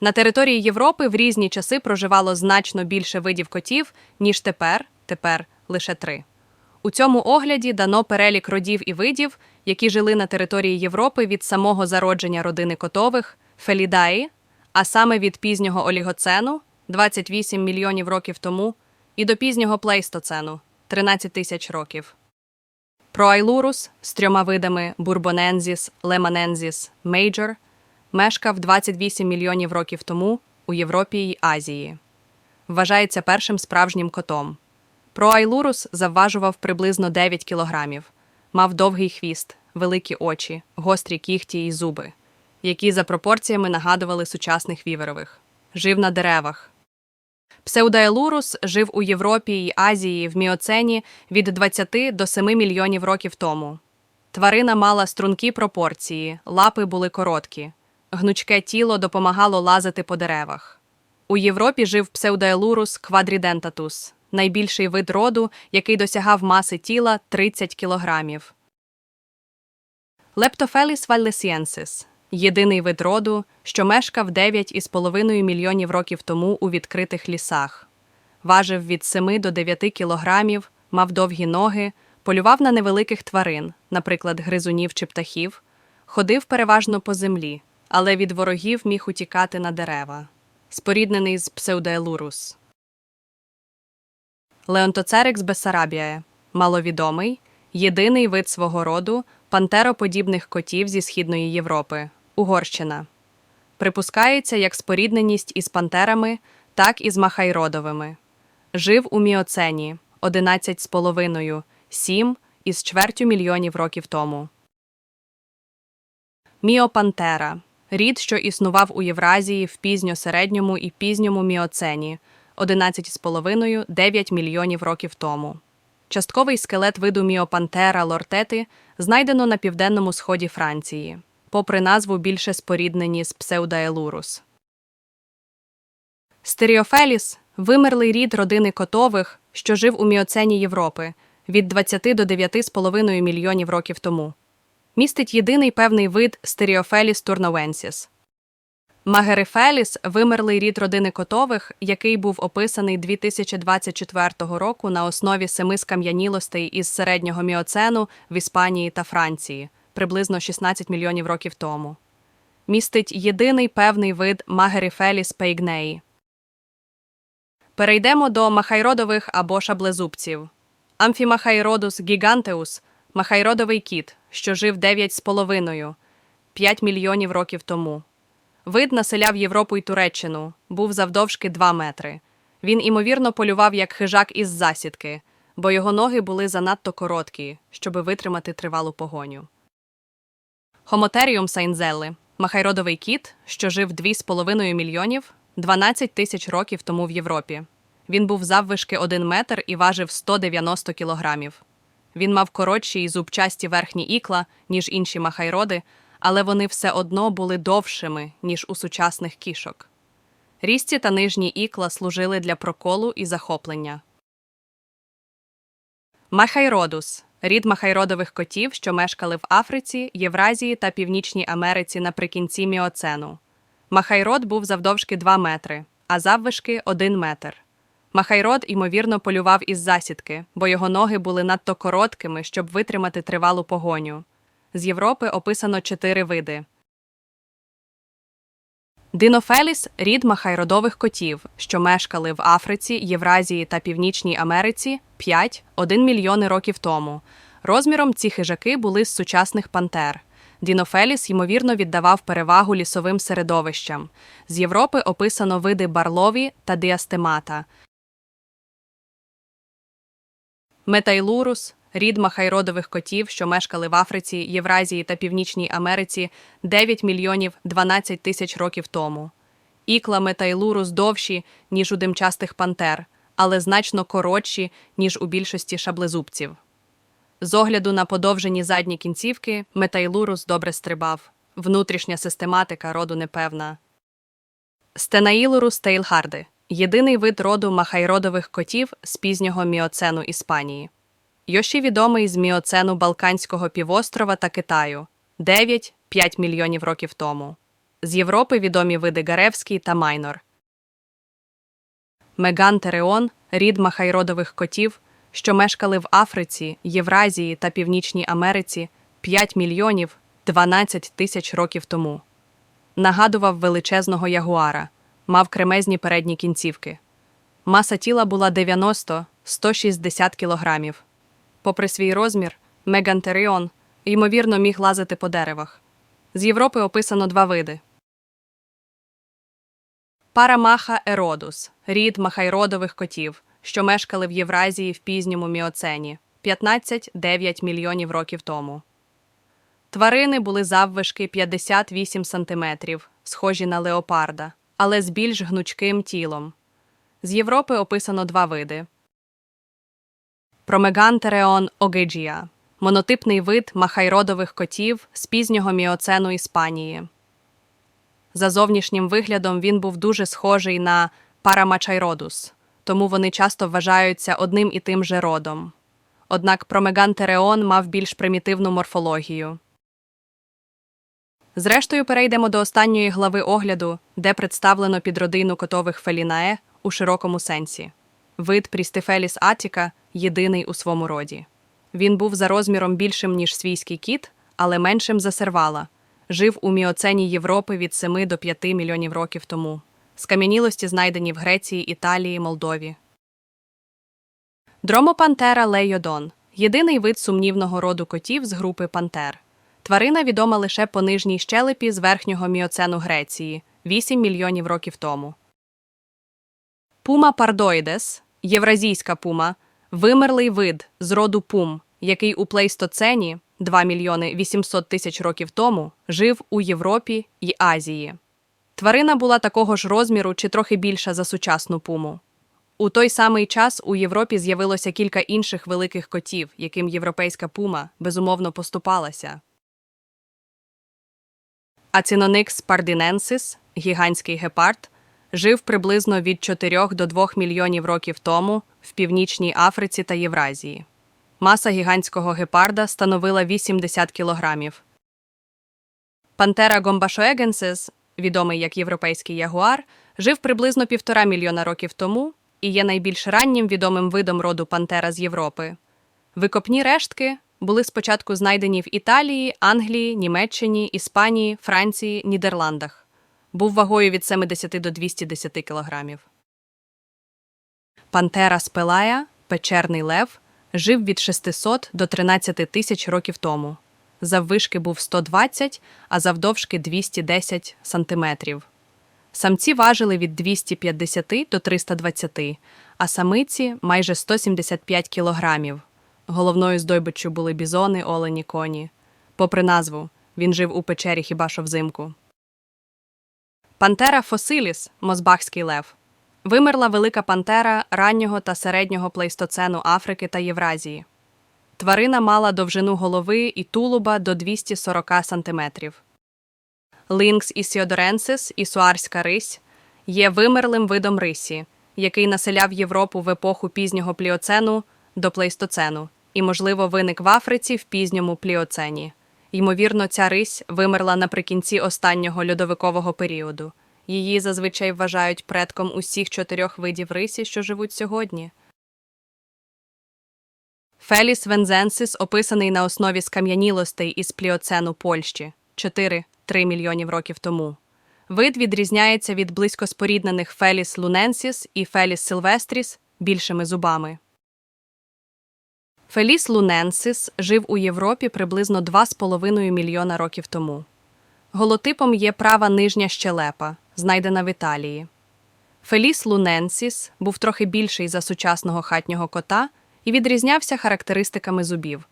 На території Європи в різні часи проживало значно більше видів котів, ніж тепер, тепер лише три. У цьому огляді дано перелік родів і видів, які жили на території Європи від самого зародження родини котових Фелідаї, а саме від пізнього олігоцену 28 мільйонів років тому, і до пізнього плейстоцену 13 тисяч років. Проайлурус з трьома видами Бурбонензіс, Леманензіс, Мейджор мешкав 28 мільйонів років тому у Європі й Азії. Вважається першим справжнім котом. Проайлурус завважував приблизно 9 кілограмів, мав довгий хвіст, великі очі, гострі кігті і зуби, які за пропорціями нагадували сучасних віверових. Жив на деревах. Псевдаелурус жив у Європі й Азії в міоцені від 20 до 7 мільйонів років тому. Тварина мала стрункі пропорції, лапи були короткі, гнучке тіло допомагало лазити по деревах. У Європі жив псевдаелурус квадрідентатус, найбільший вид роду, який досягав маси тіла 30 кілограмів. Лептофеліс валлесіенсис – єдиний вид роду, що мешкав 9,5 мільйонів років тому у відкритих лісах. Важив від 7 до 9 кілограмів, мав довгі ноги, полював на невеликих тварин, наприклад, гризунів чи птахів, ходив переважно по землі, але від ворогів міг утікати на дерева. Споріднений з псевдоелурус. Леонтоцерекс бессарабіає – маловідомий, єдиний вид свого роду пантероподібних котів зі Східної Європи – Угорщина. Припускається як спорідненість із пантерами, так і з махайродовими. Жив у міоцені 11,5 7 із чвертю мільйонів років тому. Міопантера рід, що існував у Євразії в пізньо-середньому і пізньому міоцені 11,5-9 мільйонів років тому. Частковий скелет виду міопантера лортети знайдено на південному сході Франції, попри назву більше споріднені з псевдаелурус. Стеріофеліс вимерлий рід родини котових, що жив у міоцені Європи від 20 до 9,5 мільйонів років тому. Містить єдиний певний вид Стеріофеліс турновенсіс. Магерифеліс – вимерлий рід родини котових, який був описаний 2024 року на основі семи скам'янілостей із середнього міоцену в Іспанії та Франції, приблизно 16 мільйонів років тому. Містить єдиний певний вид Магерифеліс пейгнеї. Перейдемо до махайродових або шаблезубців. Амфімахайродус гігантеус – махайродовий кіт, що жив 9,5 – 5 мільйонів років тому. Вид населяв Європу й Туреччину, був завдовжки 2 метри. Він, імовірно, полював як хижак із засідки, бо його ноги були занадто короткі, щоби витримати тривалу погоню. Хомотеріум сайнзелли – махайродовий кіт, що жив 2,5 мільйонів 12 тисяч років тому в Європі. Він був заввишки 1 метр і важив 190 кілограмів. Він мав коротші й зубчасті верхні ікла, ніж інші махайроди, але вони все одно були довшими, ніж у сучасних кішок. Рісті та нижні ікла служили для проколу і захоплення. Махайродус рід махайродових котів, що мешкали в Африці, Євразії та Північній Америці наприкінці міоцену. Махайрод був завдовжки 2 метри, а заввишки 1 метр. Махайрод, ймовірно, полював із засідки, бо його ноги були надто короткими, щоб витримати тривалу погоню. З Європи описано чотири види. Динофеліс – рід махайродових котів, що мешкали в Африці, Євразії та Північній Америці 5-1 мільйони років тому. Розміром ці хижаки були з сучасних пантер. Дінофеліс, ймовірно, віддавав перевагу лісовим середовищам. З Європи описано види барлові та діастемата. Метайлурус – рід махайродових котів, що мешкали в Африці, Євразії та Північній Америці 9 мільйонів 12 тисяч років тому. Ікла метайлурус довші, ніж у димчастих пантер, але значно коротші, ніж у більшості шаблезубців. З огляду на подовжені задні кінцівки, метайлурус добре стрибав. Внутрішня систематика роду непевна. Стенаїлурус тейлхарди – єдиний вид роду махайродових котів з пізнього міоцену Іспанії. Йоші відомий з міоцену Балканського півострова та Китаю 9-5 мільйонів років тому. З Європи відомі види Гаревський та Майнор. Мегантереон – рід махайродових котів, що мешкали в Африці, Євразії та Північній Америці 5 мільйонів 12 тисяч років тому. Нагадував величезного ягуара, мав кремезні передні кінцівки. Маса тіла була 90-160 кілограмів. Попри свій розмір, Мегантеріон, ймовірно, міг лазити по деревах. З Європи описано два види. Парамаха еродус рід махайродових котів, що мешкали в Євразії в пізньому міоцені 15-9 мільйонів років тому. Тварини були заввишки 58 сантиметрів, схожі на леопарда, але з більш гнучким тілом. З Європи описано два види. Промегантереон огеджія – монотипний вид махайродових котів з пізнього міоцену Іспанії. За зовнішнім виглядом він був дуже схожий на парамачайродус, тому вони часто вважаються одним і тим же родом. Однак промегантереон мав більш примітивну морфологію. Зрештою, перейдемо до останньої глави огляду, де представлено підродину котових фелінае у широкому сенсі. Вид Прістифеліс атіка єдиний у своєму роді. Він був за розміром більшим, ніж свійський кіт, але меншим за сервала. Жив у міоцені Європи від 7 до 5 мільйонів років тому. Скам'янілості знайдені в Греції, Італії, Молдові. Дромопантера лейодон єдиний вид сумнівного роду котів з групи пантер. Тварина відома лише по нижній щелепі з верхнього міоцену Греції 8 мільйонів років тому. Пума пардоїдес євразійська пума вимерлий вид з роду пум, який у плейстоцені 2 мільйони 800 тисяч років тому жив у Європі й Азії. Тварина була такого ж розміру чи трохи більша за сучасну пуму. У той самий час у Європі з'явилося кілька інших великих котів, яким європейська пума безумовно поступалася. Ацинонікс пардиненсис, гігантський гепард, жив приблизно від 4 до 2 мільйонів років тому в Північній Африці та Євразії. Маса гігантського гепарда становила 80 кілограмів. Пантера гомбашоегенсис, відомий як європейський ягуар, жив приблизно півтора мільйона років тому і є найбільш раннім відомим видом роду пантера з Європи. Викопні рештки були спочатку знайдені в Італії, Англії, Німеччині, Іспанії, Франції, Нідерландах. Був вагою від 70 до 210 кілограмів. Пантера спелая, печерний лев, жив від 600 до 13 тисяч років тому. Заввишки був 120, а завдовжки 210 сантиметрів. Самці важили від 250 до 320, а самиці майже 175 кілограмів. Головною здобиччю були бізони, олені, коні. Попри назву, він жив у печері хіба що взимку. Пантера фосиліс мозбахський лев. Вимерла велика пантера раннього та середнього плейстоцену Африки та Євразії. Тварина мала довжину голови і тулуба до 240 см. Лінкс ісіодоренсис і суарська рись є вимерлим видом рисі, який населяв Європу в епоху пізнього пліоцену до плейстоцену і, можливо, виник в Африці в пізньому пліоцені. Ймовірно, ця рись вимерла наприкінці останнього льодовикового періоду. Її зазвичай вважають предком усіх чотирьох видів рисі, що живуть сьогодні. Феліс вензенсис описаний на основі скам'янілостей із пліоцену Польщі 4-3 мільйонів років тому. Вид відрізняється від близько споріднених Феліс луненсіс і Феліс силвестріс більшими зубами. Феліс луненсис жив у Європі приблизно 2,5 мільйона років тому. Голотипом є права нижня щелепа, знайдена в Італії. Феліс луненсіс був трохи більший за сучасного хатнього кота і відрізнявся характеристиками зубів.